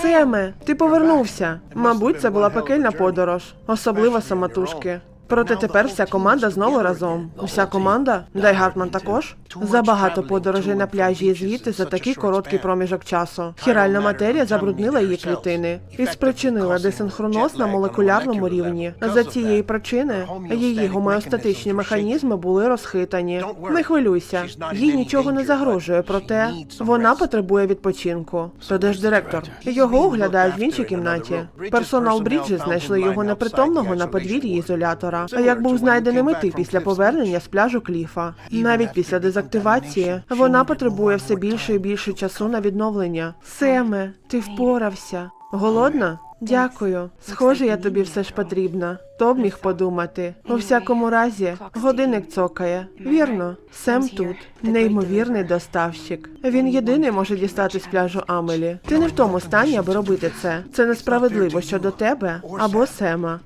Семе, ти повернувся. Мабуть, це була пекельна подорож, особливо самотужки. Проте тепер вся команда знову разом. Вся команда? Дай Гартман також? Забагато подорожей на пляжі і звідти за такий короткий проміжок часу. Хіральна матерія забруднила її клітини і спричинила десинхроноз на молекулярному рівні. За цієї причини її гомеостатичні механізми були розхитані. Не хвилюйся, їй нічого не загрожує, проте вона потребує відпочинку. То де ж директор? Його оглядають в іншій кімнаті. Персонал Бріджі знайшли його непритомного на подвір'ї ізолятора. А як був знайдений мети після повернення з пляжу Кліфа. Навіть після дезактивації вона потребує все більше і більше часу на відновлення. Семе, ти впорався. Голодна? Дякую. Схоже, я тобі все ж потрібна. Хто б міг подумати? У всякому разі, годинник цокає. Вірно, Сем тут. Неймовірний доставщик. Він єдиний може дістати з пляжу Амелі. Ти не в тому стані, аби робити це. Це несправедливо щодо тебе або Сема.